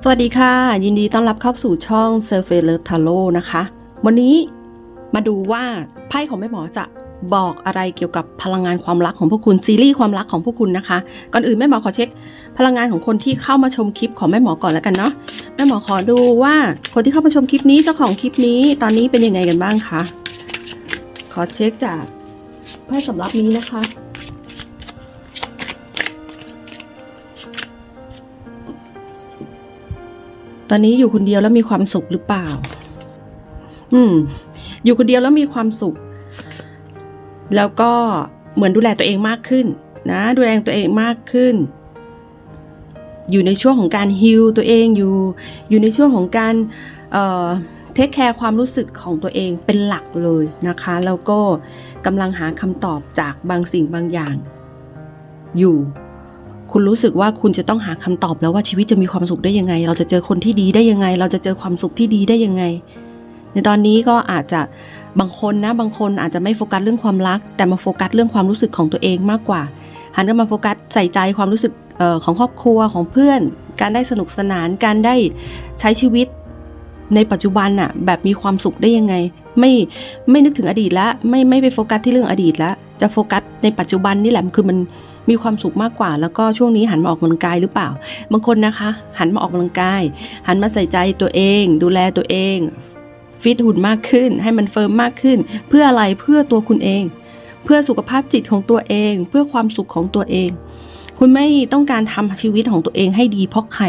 สวัสดีค่ะ ยินดีต้อนรับเข้าสู่ช่อง s u r f a c e Love Tarot นะคะ วันนี้มาดูว่าไพ่ของแม่หมอจะบอกอะไรเกี่ยวกับพลังงานความรักของพวกคุณซีรีส์ความรักของพวกคุณนะคะ ก่อนอื่นแม่หมอขอเช็ค พลังงานของคนที่เข้ามาชมคลิปของแม่หมอก่อนแล้วกันเนาะแม่หมอขอดูว่าคนที่เข้ามาชมคลิปนี้เจ้าของคลิปนี้ตอนนี้เป็นยังไงกันบ้างคะขอเช็คจากไพ่สำรับนี้นะคะ ตอนนี้อยู่คนเดียวแล้วมีความสุขหรือเปล่า อืม อยู่คนเดียวแล้วมีความสุข แล้วก็เหมือนดูแลตัวเองมากขึ้น นะ ดูแลตัวเองมากขึ้น อยู่ในช่วงของการฮิลตัวเองอยู่ อยู่ในช่วงของการ เอ่อเทคแคร์ความรู้สึกของตัวเองเป็นหลักเลยนะคะ แล้วก็กำลังหาคำตอบจากบางสิ่งบางอย่าง อยู่ คุณรู้สึกว่าคุณจะต้องหาคำตอบแล้วว่าชีวิตจะมีความสุขได้ยังไง เราจะเจอคนที่ดีได้ยังไง เราจะเจอความสุขที่ดีได้ยังไง ในตอนนี้ก็อาจจะบางคนนะ บางคนอาจจะไม่โฟกัสเรื่องความรัก แต่มาโฟกัสเรื่องความรู้สึกของตัวเองมากกว่า หันกลับมาโฟกัสใส่ใจความรู้สึกออของครอบครัวของเพื่อน การได้สนุกสนาน การได้ใช้ชีวิตในปัจจุบันอะแบบมีความสุขได้ยังไง ไม่ไม่นึกถึงอดีตแล้วไม่ไม่ไปโฟกัสที่เรื่องอดีตแล้วจะโฟกัสในปัจจุบันนี่แหละคือมัน มีความสุขมากกว่า แล้วก็ช่วงนี้หันมาออกกำลังกายหรือเปล่า บางคนนะคะ หันมาออกกำลังกาย หันมาใส่ใจตัวเอง ดูแลตัวเองฟิตหุ่นมากขึ้น ให้มันเฟิร์มมากขึ้น เพื่ออะไรเพื่อตัวคุณเอง เพื่อสุขภาพจิตของตัวเอง เพื่อความสุขของตัวเอง คุณไม่ต้องการทำชีวิตของตัวเองให้ดีเพราะใคร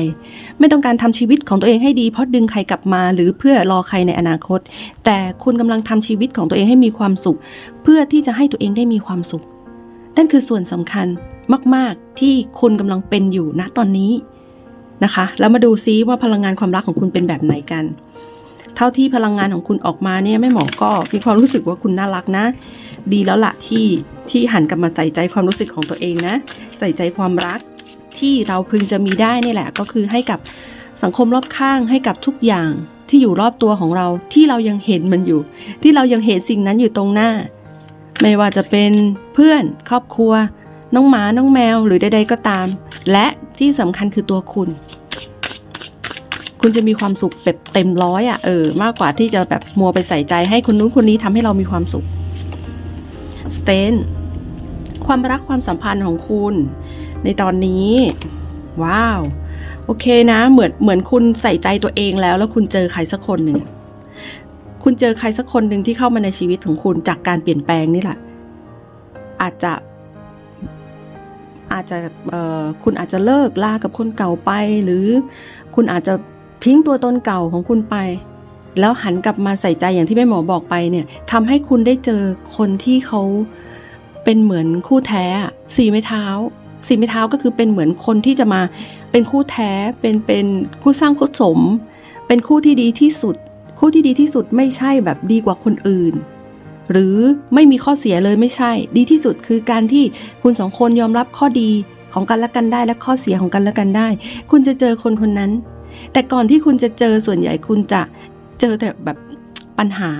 ไม่ต้องการทำชีวิตของตัวเองให้ดีเพราะดึงใครกลับมา หรือเพื่อรอใครในอนาคต แต่คุณกำลังทำชีวิตของตัวเองให้มีความสุข เพื่อที่จะให้ตัวเองได้มีความสุข นั่นคือส่วนสำคัญมาก ๆ ที่คุณกำลังเป็นอยู่ณตอนนี้นะคะ แล้วมาดูซิว่าพลังงานความรักของคุณเป็นแบบไหนกัน เท่าที่พลังงานของคุณออกมาเนี่ยแม่หมอก็มีความรู้สึกว่าคุณน่ารักนะ ดีแล้วละที่ที่หันกลับมาใส่ใจความรู้สึกของตัวเองนะ ใส่ใจความรักที่เราพึงจะมีได้นี่แหละ ก็คือให้กับสังคมรอบข้างให้กับทุกอย่างที่อยู่รอบตัวของเราที่เรายังเห็นมันอยู่ ที่เรายังเห็นสิ่งนั้นอยู่ตรงหน้า ไม่ว่าจะเป็นเพื่อนครอบครัว น้องหมา น้องแมวหรือใดๆก็ตาม และที่สำคัญคือตัวคุณ คุณจะมีความสุขแบบเต็มร้อยอะ่ะเออ มากกว่าที่จะแบบมัวไปใส่ใจให้คนนู้นคนนี้ทำให้เรามีความสุขสเตนความรักความสัมพันธ์ของคุณ ในตอนนี้ ว้าว โอเคนะ เหมือนเหมือนคุณใส่ใจตัวเองแล้ว แล้วคุณเจอใครสักคนหนึ่ง คุณเจอใครสักคนหนึ่งที่เข้ามาในชีวิตของคุณจากการเปลี่ยนแปลงนี่แหละ อาจจะอาจจะคุณอาจจะเลิกลากับคนเก่าไป หรือคุณอาจจะทิ้งตัวตนเก่าของคุณไป แล้วหันกลับมาใส่ใจอย่างที่แม่หมอบอกไปเนี่ยทำให้คุณได้เจอคนที่เขาเป็นเหมือนคู่แท้สีไม้เท้าสีไม้เท้าก็คือเป็นเหมือนคนที่จะมาเป็นคู่แท้เป็นเป็นคู่สร้างคู่สม เป็นคู่ที่ดีที่สุด คู่ที่ดีที่สุดไม่ใช่แบบดีกว่าคนอื่น หรือไม่มีข้อเสียเลยไม่ใช่ ดีที่สุดคือการที่คุณสองคนยอมรับข้อดีของกันและกันได้และข้อเสียของกันและกันได้ คุณจะเจอคนคนนั้น แต่ก่อนที่คุณจะเจอส่วนใหญ่คุณจะเจอแต่แบบปัญหา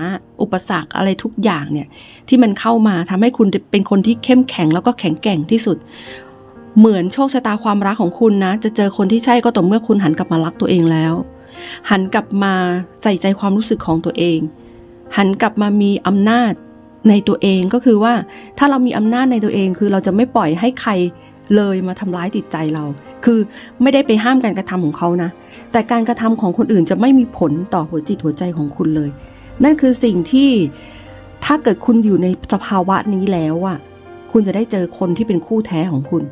อุปสรรคอะไรทุกอย่างเนี่ย ที่มันเข้ามาทำให้คุณเป็นคนที่เข้มแข็งแล้วก็แข็งแกร่งที่สุด เหมือนโชคชะตาความรักของคุณนะ จะเจอคนที่ใช่ก็ต่อเมื่อคุณหันกลับมารักตัวเองแล้ว หันกลับมาใส่ใจความรู้สึกของตัวเอง หันกลับมามีอำนาจในตัวเองก็คือว่าถ้าเรามีอำนาจในตัวเองคือเราจะไม่ปล่อยให้ใครเลยมาทำร้ายจิตใจเรา คือไม่ได้ไปห้ามการกระทำของเขานะ แต่การกระทำของคนอื่นจะไม่มีผลต่อหัวจิตหัวใจของคุณเลย นั่นคือสิ่งที่ถ้าเกิดคุณอยู่ในสภาวะนี้แล้วอะคุณจะได้เจอคนที่เป็นคู่แท้ของคุณ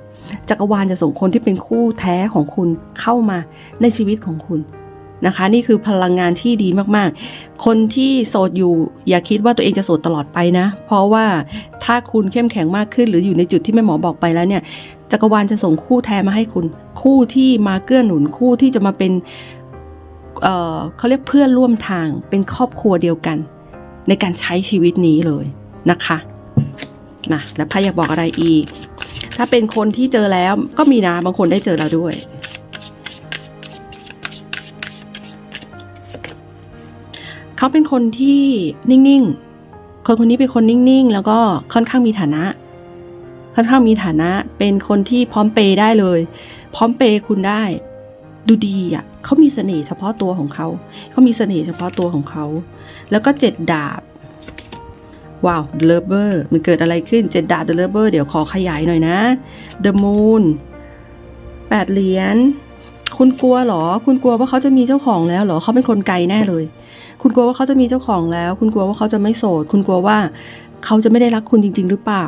จักรวาลจะส่งคนที่เป็นคู่แท้ของคุณเข้ามาในชีวิตของคุณ นะคะ นี่คือพลังงานที่ดีมากๆ คนที่โสดอยู่อย่าคิดว่าตัวเองจะโสดตลอดไปนะ เพราะว่าถ้าคุณเข้มแข็งมากขึ้น หรืออยู่ในจุดที่แม่หมอบอกไปแล้วเนี่ยจักรวาลจะส่งคู่แท้มาให้คุณ คู่ที่มาเกื้อหนุนคู่ที่จะมาเป็นเอ่อเขาเรียกเพื่อนร่วมทางเป็นครอบครัวเดียวกัน ในการใช้ชีวิตนี้เลยนะคะนะแล้วพายอยากบอกอะไรอีก ถ้าเป็นคนที่เจอแล้วก็มีนะบางคนได้เจอแล้วด้วย เขาเป็นคนที่นิ่งๆ คนคนนี้เป็นคนนิ่งๆ แล้วก็ค่อนข้างมีฐานะ ค่อนข้างมีฐานะ เป็นคนที่พร้อมเปย์ได้เลย พร้อมเปย์คุณได้ ดูดีอะเขามีเสน่ห์เฉพาะตัวของเขา เขามีเสน่ห์เฉพาะตัวของเขา แล้วก็เจ็ดดาบ ว้าว The Lover มันเกิดอะไรขึ้นเจ็ดดาบ The Lover เดี๋ยวขอขยายหน่อยนะ The Moon แปดเหรียญ คุณกลัวเหรอ คุณกลัวว่าเขาจะมีเจ้าของแล้วเหรอ เขาเป็นคนไกลแน่เลย คุณกลัวว่าเขาจะมีเจ้าของแล้ว คุณกลัวว่าเขาจะไม่โสด คุณกลัวว่าเขาจะไม่ได้รักคุณจริง ๆ หรือเปล่า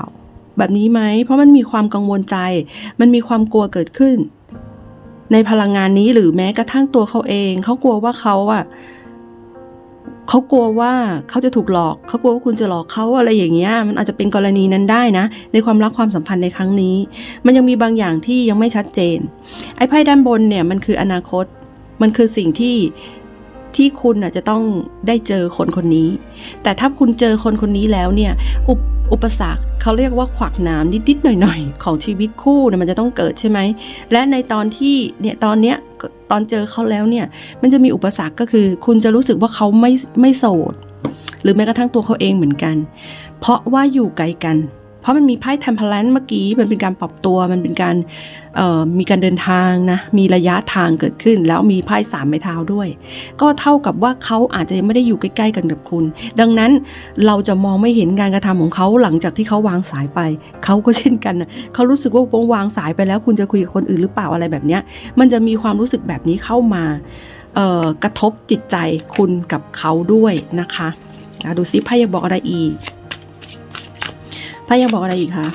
แบบนี้ไหม เพราะมันมีความกังวลใจ มันมีความกลัวเกิดขึ้น ในพลังงานนี้หรือแม้กระทั่งตัวเขาเอง เขากลัวว่าเขาอะ เขากลัวว่าเขาจะถูกหลอก เขากลัวว่าคุณจะหลอกเขาอะไรอย่างเงี้ย มันอาจจะเป็นกรณีนั้นได้นะ ในความรักความสัมพันธ์ในครั้งนี้ มันยังมีบางอย่างที่ยังไม่ชัดเจน ไอ้ไพ่ด้านบนเนี่ยมันคืออนาคต มันคือสิ่งที่ที่คุณอะจะต้องได้เจอคนคนนี้ แต่ถ้าคุณเจอคนคนนี้แล้วเนี่ยอุป อุปสรรคเขาเรียกว่าขวักหนามนิดๆหน่อยๆ ของชีวิตคู่เนี่ยมันจะต้องเกิดใช่ไหม และในตอนที่เนี่ยตอนเนี้ยตอนเจอเขาแล้วเนี่ยมันจะมีอุปสรรคก็คือ คุณจะรู้สึกว่าเขาไม่ไม่โสด หรือแม้กระทั่งตัวเขาเองเหมือนกัน เพราะว่าอยู่ไกลกัน เพราะมันมีไพ่ temperance เมื่อกี้มันเป็นการปรับตัวมันเป็นการมีการเดินทางนะมีระยะทางเกิดขึ้น แล้วมีไพ่สามไม้เท้าด้วย ก็เท่ากับว่าเขาอาจจะยังไม่ได้อยู่ใกล้ ๆ กันกับคุณ ดังนั้นเราจะมองไม่เห็นการกระทำของเขาหลังจากที่เขาวางสายไป เขาก็เช่นกันนะเขารู้สึกว่าวางสายไปแล้ว คุณจะคุยกับคนอื่นหรือเปล่าอะไรแบบเนี้ยมันจะมีความรู้สึกแบบนี้เข้ามากระทบจิตใจคุณกับเขาด้วยนะคะอะดูซิไพ่ยังบอกอะไรอีก ไพ่ยังบอกอะไรอีกคะ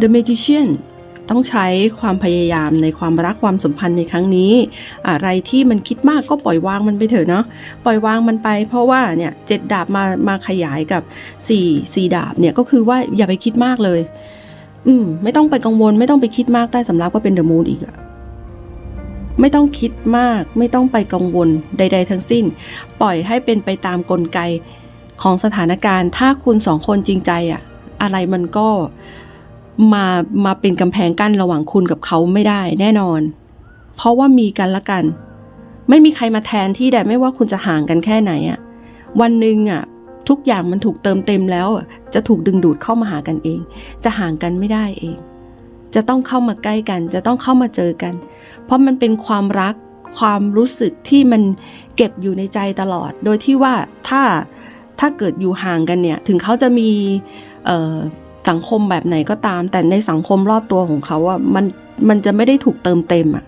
The Magician ต้องใช้ความพยายามในความรักความสัมพันธ์ในครั้งนี้ อะไรที่มันคิดมากก็ปล่อยวางมันไปเถอะเนาะปล่อยวางมันไป เพราะว่าเนี่ยเจ็ดดาบมามาขยายกับสี่สี่ดาบเนี่ยก็คือว่าอย่าไปคิดมากเลย อืม ไม่ต้องไปกังวล ไม่ต้องไปคิดมากใต้สำรับก็เป็นเดอะมูนอีกอะไม่ต้องคิดมาก ไม่ต้องไปกังวลใด ๆ ทั้งสิ้น ปล่อยให้เป็นไปตามกลไก ของสถานการณ์ ถ้าคุณสองคนจริงใจอะอะไรมันก็มามาเป็นกำแพงกั้นระหว่างคุณกับเขาไม่ได้แน่นอน เพราะว่ามีกันละกัน ไม่มีใครมาแทนที่ได้ไม่ว่าคุณจะห่างกันแค่ไหนอะวันหนึ่งอะทุกอย่างมันถูกเติมเต็มแล้วอะจะถูกดึงดูดเข้ามาหากันเอง จะห่างกันไม่ได้เอง จะต้องเข้ามาใกล้กัน จะต้องเข้ามาเจอกัน เพราะมันเป็นความรักความรู้สึกที่มันเก็บอยู่ในใจตลอด โดยที่ว่าถ้า ถ้าเกิดอยู่ห่างกันเนี่ย ถึงเขาจะมีสังคมแบบไหนก็ตาม แต่ในสังคมรอบตัวของเขาอะมันมันจะไม่ได้ถูกเติมเต็มอะ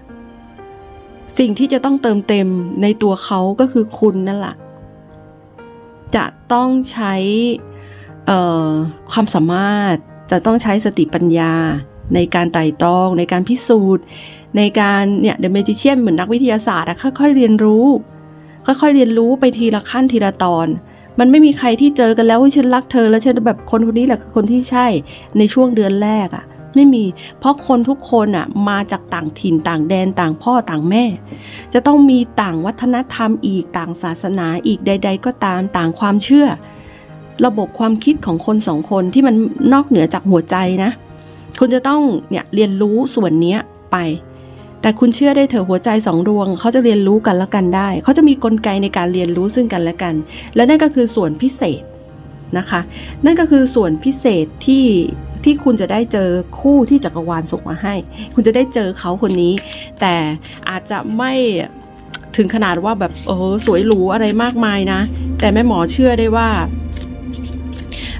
สิ่งที่จะต้องเติมเต็มในตัวเขาก็คือคุณนั่นแหละจะต้องใช้ความสามารถจะต้องใช้สติปัญญา ในการไต่ตรอง ในการพิสูจน์ ในการเนี่ยเดอะเมจิเชียนเหมือนนักวิทยาศาสตร์อะค่อยๆเรียนรู้ ค่อยๆเรียนรู้ไปทีละขั้นทีละตอน มันไม่มีใครที่เจอกันแล้วว่ฉันรักเธอ แล้วฉันแบบคนคนนี้แหละคือคนที่ใช่ในช่วงเดือนแรกอะไม่มี เพราะคนทุกคนอะมาจากต่างถิ่นต่างแดนต่างพ่อต่างแม่ จะต้องมีต่างวัฒนธรรมอีกต่างศาสนาอีกใด ๆ ก็ตามต่างความเชื่อ ระบบความคิดของคนสองคนที่มันนอกเหนือจากหัวใจนะ คุณจะต้องเนี่ยเรียนรู้ส่วนนี้ไป แต่คุณเชื่อได้เถอะหัวใจสองดวงเขาจะเรียนรู้กันและกันได้ เขาจะมีกลไกในการเรียนรู้ซึ่งกันและกัน และนั่นก็คือส่วนพิเศษนะคะ นั่นก็คือส่วนพิเศษที่ที่คุณจะได้เจอคู่ที่จักรวาลส่งมาให้ คุณจะได้เจอเขาคนนี้ แต่อาจจะไม่ถึงขนาดว่าแบบเออสวยหรูอะไรมากมายนะ แต่แม่หมอเชื่อได้ว่า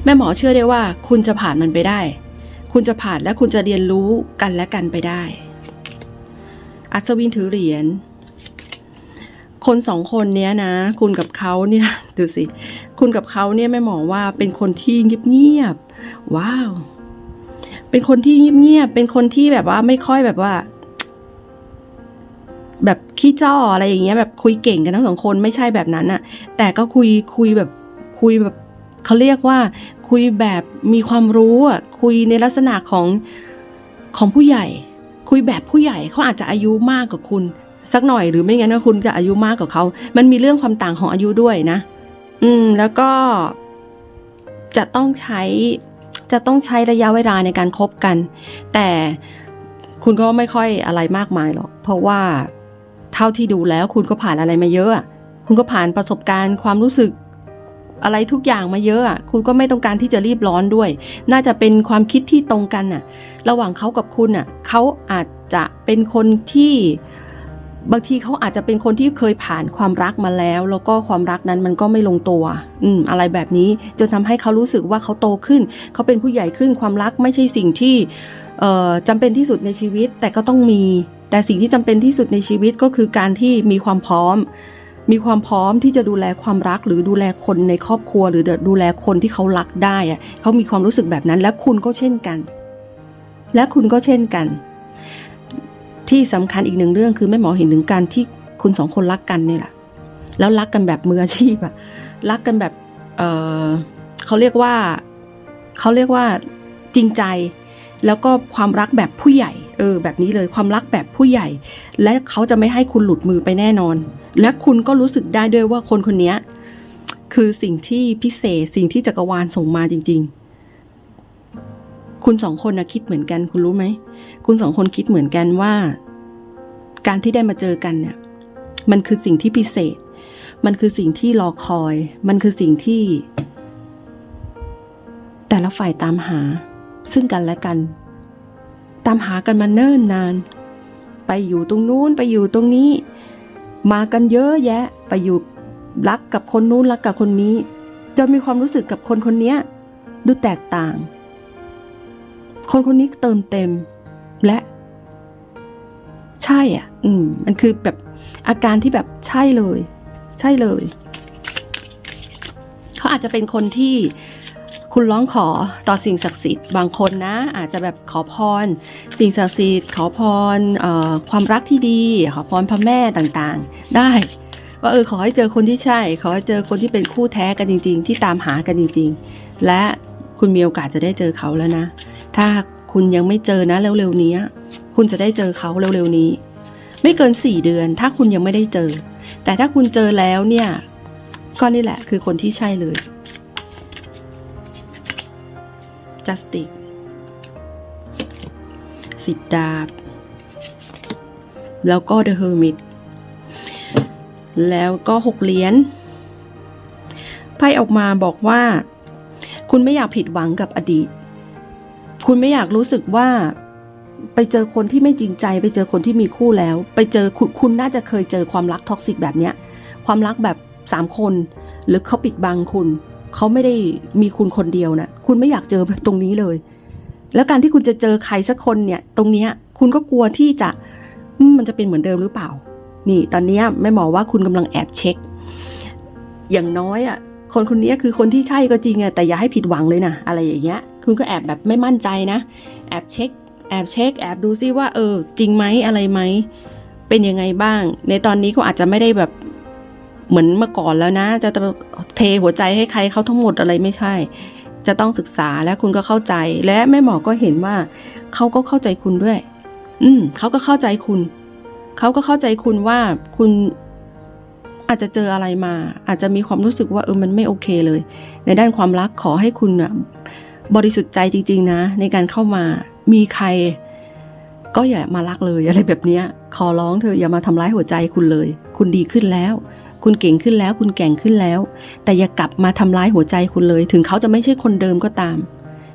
แม่หมอเชื่อได้ว่า คุณจะผ่านมันไปได้ คุณจะผ่านและคุณจะเรียนรู้กันและกันไปได้ อัศวินถือเหรียญ คนสองคนเนี้ยนะ คุณกับเขาเนี่ย ดูสิ คุณกับเขาเนี่ยแม่หมอว่าเป็นคนที่เงียบๆ ว้าว เป็นคนที่เงียบๆ เป็นคนที่แบบว่าไม่ค่อยแบบว่า แบบขี้จ้ออะไรอย่างเงี้ยแบบคุยเก่งกันทั้งสองคนไม่ใช่แบบนั้นอะแต่ก็คุยคุยแบบคุยแบบเขาเรียกว่า คุยแบบมีความรู้อะคุยในลักษณะของของผู้ใหญ่ คุยแบบผู้ใหญ่เขาอาจจะอายุมากกว่าคุณ สักหน่อยหรือไม่งั้นก็คุณจะอายุมากกว่าเขา มันมีเรื่องความต่างของอายุด้วยนะ อืม แล้วก็จะต้องใช้จะต้องใช้ระยะเวลาในการคบกัน แต่คุณก็ไม่ค่อยอะไรมากมายหรอก เพราะว่าเท่าที่ดูแล้วคุณก็ผ่านอะไรมาเยอะอะคุณก็ผ่านประสบการณ์ความรู้สึก อะไรทุกอย่างมาเยอะอะคุณก็ไม่ต้องการที่จะรีบร้อนด้วย น่าจะเป็นความคิดที่ตรงกันน่ะ ระหว่างเขากับคุณน่ะเขาอาจจะเป็นคนที่บางทีเขาอาจจะเป็นคนที่เคยผ่านความรักมาแล้ว แล้วก็ความรักนั้นมันก็ไม่ลงตัว อืม อะไรแบบนี้จนทำให้เขารู้สึกว่าเขาโตขึ้น เขาเป็นผู้ใหญ่ขึ้นความรักไม่ใช่สิ่งที่เอ่อจำเป็นที่สุดในชีวิต แต่ก็ต้องมี แต่สิ่งที่จำเป็นที่สุดในชีวิตก็คือการที่มีความพร้อม มีความพร้อมที่จะดูแลความรักหรือดูแลคนในครอบครัว หรือดูแลคนที่เขารักได้อะเขามีความรู้สึกแบบนั้น และคุณก็เช่นกัน และคุณก็เช่นกัน ที่สำคัญอีกหนึ่งเรื่องคือแม่หมอเห็นถึงการที่คุณสองคนรักกันนี่แหละแล้วรักกันแบบมืออาชีพอะรักกันแบบเออเขาเรียกว่าเขาเรียกว่าจริงใจ แล้วก็ความรักแบบผู้ใหญ่ เออ แบบนี้เลยความรักแบบผู้ใหญ่ และเขาจะไม่ให้คุณหลุดมือไปแน่นอน และคุณก็รู้สึกได้ด้วยว่าคนคนนี้คือสิ่งที่พิเศษสิ่งที่จักรวาลส่งมาจริง ๆ คุณสองคนนะคิดเหมือนกัน คุณรู้ไหม คุณสองคนคิดเหมือนกันว่า การที่ได้มาเจอกันเนี่ย มันคือสิ่งที่พิเศษ มันคือสิ่งที่รอคอย มันคือสิ่งที่ แต่ละฝ่ายตามหา ซึ่งกันและกัน ตามหากันมาเนิ่นนาน ไปอยู่ตรงนู้นไปอยู่ตรงนี้ มากันเยอะแยะไปอยู่รักกับคนนู้นรักกับคนนี้จนมีความรู้สึกกับคนคนนี้ดูแตกต่าง คนคนนี้เติมเต็ม และ ใช่อะ อืม มันคือแบบอาการที่แบบใช่เลย ใช่เลย เขาอาจจะเป็นคนที่ คุณร้องขอต่อสิ่งศักดิ์สิทธิ์บางคนนะ อาจจะแบบขอพร สิ่งศักดิ์สิทธิ์ขอพรความรักที่ดี ขอพรพระแม่ต่างๆ ได้ ว่าเออขอให้เจอคนที่ใช่ ขอให้เจอคนที่เป็นคู่แท้กันจริง ๆ ที่ตามหากันจริง ๆ และคุณมีโอกาสจะได้เจอเขาแล้วนะ ถ้าคุณยังไม่เจอนะเร็วๆนี้คุณจะได้เจอเขาเร็วๆนี้ ไม่เกินสี่เดือน ถ้าคุณยังไม่ได้เจอ แต่ถ้าคุณเจอแล้วเนี่ยก็นี่แหละคือคนที่ใช่เลย justice สิบดาบ แล้วก็ the hermit แล้วก็หกเหรียญไพ่ออกมาบอกว่า คุณไม่อยากผิดหวังกับอดีต คุณไม่อยากรู้สึกว่าไปเจอคนที่ไม่จริงใจ ไปเจอคนที่มีคู่แล้ว ไปเจอคุณคุณน่าจะเคยเจอความรักท็อกซิกแบบเนี้ย ความรักแบบสามคน หรือเขาปิดบังคุณ เขาไม่ได้มีคุณคนเดียวนะคุณไม่อยากเจอแบบตรงนี้เลย แล้วการที่คุณจะเจอใครสักคนเนี่ย ตรงเนี้ยคุณก็กลัวที่จะมมันจะเป็นเหมือนเดิมหรือเปล่า นี่ ตอนนี้ยแม่หมอว่าคุณกำลังแอบเช็ค อย่างน้อยอะ คนคนนี้คือคนที่ใช่ก็จริงอะแต่อย่าให้ผิดหวังเลยนะอะไรอย่างเงี้ย คุณก็แอบแบบไม่มั่นใจนะ แอบเช็ค แอบเช็ค แอบดูซิว่า เออ จริงไหมอะไรไหมเป็นยังไงบ้าง ในตอนนี้ก็อาจจะไม่ได้แบบ เหมือนเมื่อก่อนแล้วนะ จะเทหัวใจให้ใครเขาทั้งหมดอะไรไม่ใช่ จะต้องศึกษาและคุณก็เข้าใจ และแม่หมอก็เห็นว่าเขาก็เข้าใจคุณด้วย อืมเขาก็เข้าใจคุณเขาก็เข้าใจคุณว่าคุณอาจจะเจออะไรมา อาจจะมีความรู้สึกว่าเออมันไม่โอเคเลย ในด้านความรักขอให้คุณอะบริสุทธิ์ใจจริง ๆ นะ ในการเข้ามามีใคร ก็อย่ามารักเลยอะไรแบบนี้ขอร้องเธออย่ามาทำร้ายหัวใจคุณเลย คุณดีขึ้นแล้ว คุณเก่งขึ้นแล้ว คุณแก่งขึ้นแล้ว แต่อย่ากลับมาทำร้ายหัวใจคุณเลย ถึงเขาจะไม่ใช่คนเดิมก็ตาม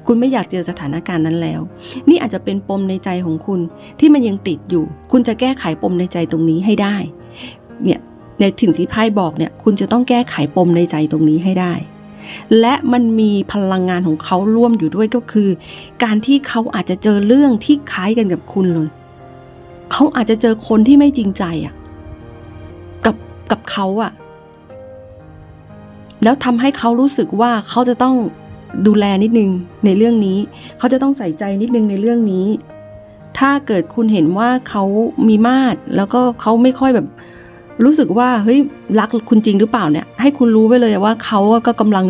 คุณไม่อยากเจอสถานการณ์นั้นแล้ว นี่อาจจะเป็นปมในใจของคุณ ที่มันยังติดอยู่ คุณจะแก้ไขปมในใจตรงนี้ให้ได้ เนี่ยในถึงที่ไพ่บอกเนี่ย คุณจะต้องแก้ไขปมในใจตรงนี้ให้ได้ และมันมีพลังงานของเขาร่วมอยู่ด้วยก็คือ การที่เขาอาจจะเจอเรื่องที่คล้ายกันกับคุณเลย เขาอาจจะเจอคนที่ไม่จริงใจอะ กับ กับเขาอะแล้วทำให้เขารู้สึกว่าเขาจะต้องดูแลนิดนึงในเรื่องนี้ เขาจะต้องใส่ใจนิดนึงในเรื่องนี้ ถ้าเกิดคุณเห็นว่าเขามีมาดแล้วก็เขาไม่ค่อยแบบ รู้สึกว่าเฮ้ยรักคุณจริงหรือเปล่าเนี่ย ให้คุณรู้ไว้เลยว่าเขาก็กำลัง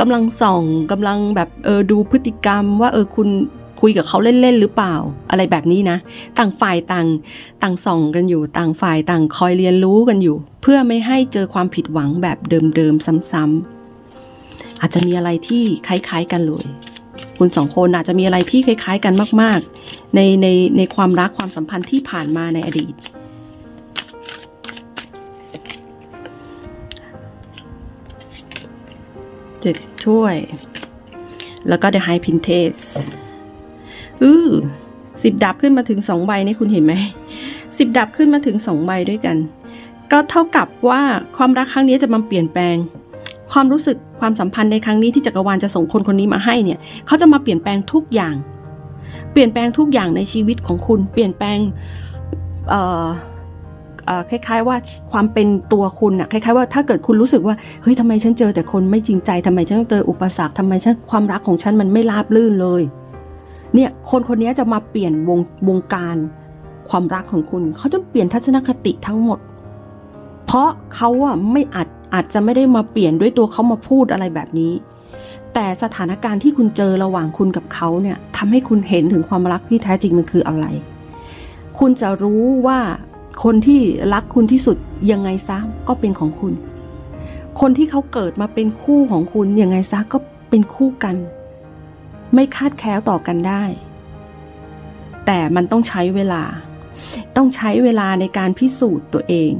กำลังส่องกำลังแบบเออดูพฤติกรรมว่าเออคุณ คุยกับเขาเล่นๆหรือเปล่า อะไรแบบนี้นะ ต่างฝ่ายต่างต่างส่องกันอยู่ ต่างฝ่ายต่างคอยเรียนรู้กันอยู่ เพื่อไม่ให้เจอความผิดหวังแบบเดิมๆซ้ำๆอาจจะมีอะไรที่คล้ายๆกันเลย คุณสองคนอาจจะมีอะไรที่คล้าย ๆ กันมาก ๆ ในในในความรักความสัมพันธ์ที่ผ่านมาในอดีตเจ็ดถ้วย แล้วก็ The High Princess อือสิบดับขึ้นมาถึงสองใบนี่คุณเห็นไหมสิบดับขึ้นมาถึงสองใบด้วยกัน ก็เท่ากับว่าความรักครั้งนี้จะมาเปลี่ยนแปลง ความรู้สึกความสัมพันธ์ในครั้งนี้ที่จักรวาลจะส่งคนคนนี้มาให้เนี่ยเขาจะมาเปลี่ยนแปลงทุกอย่าง เปลี่ยนแปลงทุกอย่างในชีวิตของคุณ เปลี่ยนแปลงเอ่อคล้ายๆว่าความเป็นตัวคุณอะคล้ายๆว่าถ้าเกิดคุณรู้สึกว่าเฮ้ยทำไมฉันเจอแต่คนไม่จริงใจทำไมฉันต้องเจออุปสรรคทำไมฉันความรักของฉันมันไม่ราบรื่นเลย เนี่ยคนคนนี้จะมาเปลี่ยนวงวงการความรักของคุณ เขาจะเปลี่ยนทัศนคติทั้งหมด เพราะเขาอะไม่อาจอาจจะไม่ได้มาเปลี่ยนด้วยตัวเขามาพูดอะไรแบบนี้ แต่สถานการณ์ที่คุณเจอระหว่างคุณกับเขาเนี่ยทำให้คุณเห็นถึงความรักที่แท้จริงมันคืออะไร คุณจะรู้ว่าคนที่รักคุณที่สุดยังไงซะก็เป็นของคุณ คนที่เขาเกิดมาเป็นคู่ของคุณยังไงซะก็เป็นคู่กัน ไม่คาดแคล้วต่อกันได้ แต่มันต้องใช้เวลา ต้องใช้เวลาในการพิสูจน์ตัวเอง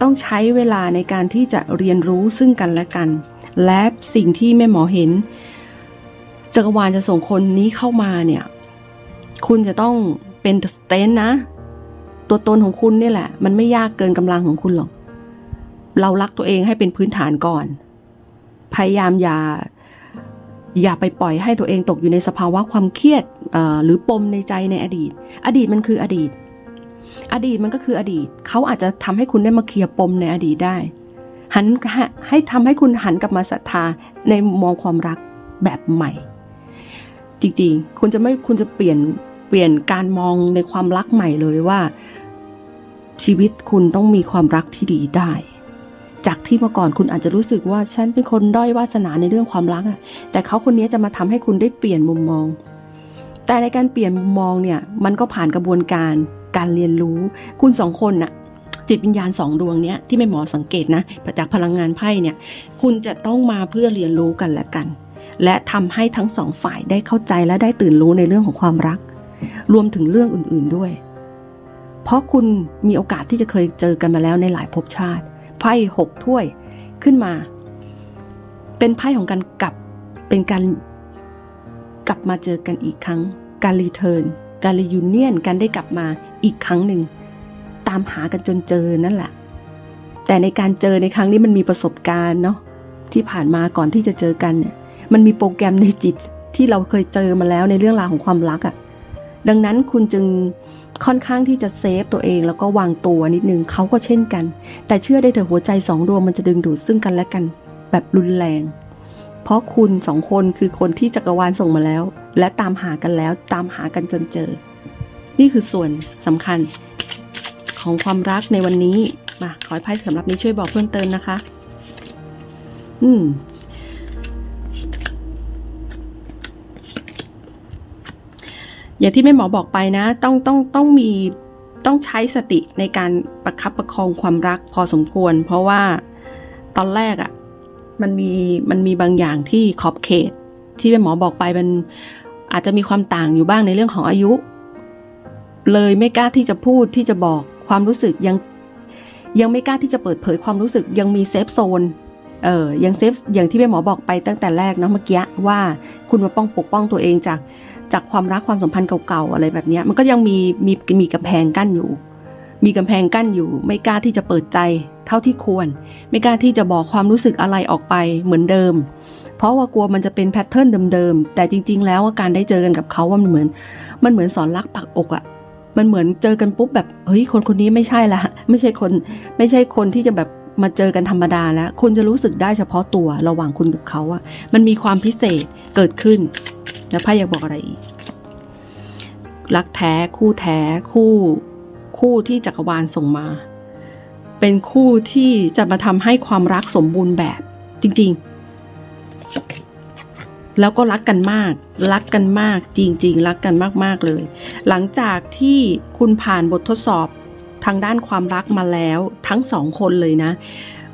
ต้องใช้เวลาในการที่จะเรียนรู้ซึ่งกันและกัน และสิ่งที่แม่หมอเห็นจักรวาลจะส่งคนนี้เข้ามาเนี่ย คุณจะต้องเป็นสเตนนะ ตัวตนของคุณนี่แหละ มันไม่ยากเกินกำลังของคุณหรอก เรารักตัวเองให้เป็นพื้นฐานก่อน พยายามอย่า อย่าไปปล่อยให้ตัวเองตกอยู่ในสภาวะความเครียดหรือปมในใจในอดีต อดีตมันคืออดีต อดีตมันก็คืออดีต เขาอาจจะทำให้คุณได้มาเคลียร์ปมในอดีตได้ หันให้ให้ทำให้คุณหันกลับมาศรัทธาในมองความรักแบบใหม่ จริงๆ คุณจะไม่คุณจะเปลี่ยนเปลี่ยนการมองในความรักใหม่เลยว่า ชีวิตคุณต้องมีความรักที่ดีได้ จากที่เมื่อก่อนคุณอาจจะรู้สึกว่าฉันเป็นคนด้อยวาสนาในเรื่องความรักอะแต่เขาคนนี้จะมาทำให้คุณได้เปลี่ยนมุมมอง แต่ในการเปลี่ยนมุมมองเนี่ย มันก็ผ่านกระบวนการการเรียนรู้ คุณสองคนน่ะจิตวิญญาณสองดวงเนี้ยที่แม่หมอสังเกตนะจากพลังงานไพ่เนี่ย คุณจะต้องมาเพื่อเรียนรู้กันและกัน และทำให้ทั้งสองฝ่ายได้เข้าใจและได้ตื่นรู้ในเรื่องของความรัก รวมถึงเรื่องอื่นๆด้วย เพราะคุณมีโอกาสที่จะเคยเจอกันมาแล้วในหลายภพชาติ ไพ่หกถ้วยขึ้นมา เป็นไพ่ของการกลับเป็นการกลับมาเจอกันอีกครั้ง การรีเทิร์นการรียูเนียนการได้กลับมาอีกครั้งหนึ่ง ตามหากันจนเจอนั่นแหละ แต่ในการเจอในครั้งนี้มันมีประสบการณ์เนาะที่ผ่านมาก่อนที่จะเจอกันเนี่ยมันมีโปรแกรมในจิตที่เราเคยเจอมาแล้วในเรื่องราวของความรักอะ่ะ ดังนั้นคุณจึงค่อนข้างที่จะเซฟตัวเองแล้วก็วางตัวนิดนึงเขาก็เช่นกัน แต่เชื่อได้เถอะหัวใจสองดวงมันจะดึงดูดซึ่งกันและกัน แบบรุนแรง เพราะคุณสองคนคือคนที่จักรวาลส่งมาแล้ว และตามหากันแล้วตามหากันจนเจอ นี่คือส่วนสำคัญ ของความรักในวันนี้มาขอให้ไพ่สำหรับนี้ช่วยบอกเพิ่มเติมนะคะ อืม อย่างที่แม่หมอบอกไปนะ ต้องต้องต้องมีต้องใช้สติในการประคับประคองความรักพอสมควร เพราะว่าตอนแรกอะ่ะมันมีมันมีบางอย่างที่ขอบเขต ที่แม่หมอบอกไปมันอาจจะมีความต่างอยู่บ้างในเรื่องของอายุ เลยไม่กล้าที่จะพูดที่จะบอกความรู้สึกยังยังไม่กล้าที่จะเปิดเผยความรู้สึกยังมีเซฟโซนเออยังเซฟอย่างที่แม่หมอบอกไปตั้งแต่แรกเนาะเมื่อกี้ว่าคุณมาป้องปกป้องตัวเองจาก จากความรักความสัมพันธ์เก่าๆอะไรแบบนี้มันก็ยังมีมีมีกำแพงกั้นอยู่ มีกำแพงกั้นอยู่ ไม่กล้าที่จะเปิดใจเท่าที่ควร ไม่กล้าที่จะบอกความรู้สึกอะไรออกไปเหมือนเดิม เพราะว่ากลัวมันจะเป็นแพทเทิร์นเดิมๆแต่จริง ๆ แล้วการได้เจอกันกับเขาว่ามันเหมือน มันเหมือนสอนรักปักอกอะมันเหมือนเจอกันปุ๊บแบบเฮ้ยคนคนนี้ไม่ใช่ละไม่ใช่คนไม่ใช่คนที่จะแบบ มาเจอกันธรรมดาแล้ว คุณจะรู้สึกได้เฉพาะตัวระหว่างคุณกับเขาอะมันมีความพิเศษเกิดขึ้น แล้วไพ่อยากบอกอะไรอีก รักแท้คู่แท้คู่คู่ที่จักรวาลส่งมา เป็นคู่ที่จะมาทำให้ความรักสมบูรณ์แบบจริง ๆ แล้วก็รักกันมาก รักกันมากจริง ๆ รักกันมาก ๆ เลย หลังจากที่คุณผ่านบททดสอบ ทางด้านความรักมาแล้วทั้งสองคนเลยนะ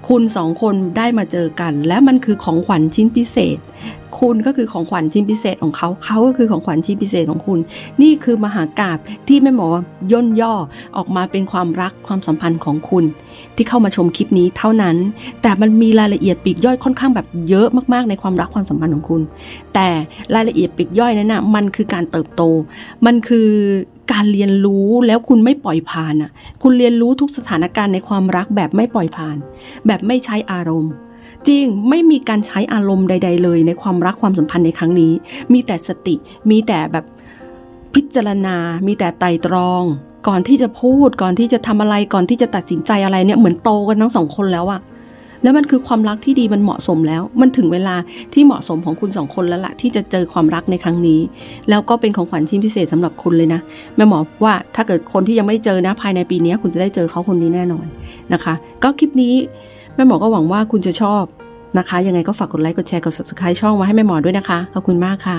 คุณสองคนได้มาเจอกัน และมันคือของขวัญชิ้นพิเศษ คุณก็คือของขวัญชิ้นพิเศษของเขาเขาก็คือของขวัญชิ้นพิเศษของคุณ นี่คือมหากาบที่แม่หมอย่นย่อออกมาเป็นความรักความสัมพันธ์ของคุณ ที่เข้ามาชมคลิปนี้เท่านั้น แต่มันมีรายละเอียดปีกย่อยค่อนข้างแบบเยอะมากๆในความรักความสัมพันธ์ของคุณ แต่รายละเอียดปีกย่อยนั้นน่ะมันคือการเติบโต มันคือ การเรียนรู้แล้วคุณไม่ปล่อยผ่านอะ คุณเรียนรู้ทุกสถานการณ์ในความรักแบบไม่ปล่อยผ่าน แบบไม่ใช้อารมณ์ จริงไม่มีการใช้อารมณ์ใด ๆ เลยในความรักความสัมพันธ์ในครั้งนี้ มีแต่สติ มีแต่แบบพิจารณา มีแต่ไตรตรอง ก่อนที่จะพูด ก่อนที่จะทำอะไร ก่อนที่จะตัดสินใจอะไรเนี่ย เหมือนโตกันทั้งสองคนแล้วอะ แล้วมันคือความรักที่ดีมันเหมาะสมแล้ว มันถึงเวลาที่เหมาะสมของคุณสองคนแล้วล่ะที่จะเจอความรักในครั้งนี้ แล้วก็เป็นของขวัญชิ้นพิเศษสำหรับคุณเลยนะแม่หมอว่าถ้าเกิดคนที่ยังไม่เจอนะภายในปีนี้คุณจะได้เจอเขาคนนี้แน่นอนนะคะ ก็คลิปนี้แม่หมอก็หวังว่าคุณจะชอบนะคะ ยังไงก็ฝากกดไลค์กดแชร์กด subscribe ช่องมาให้แม่หมอด้วยนะคะขอบคุณมากค่ะ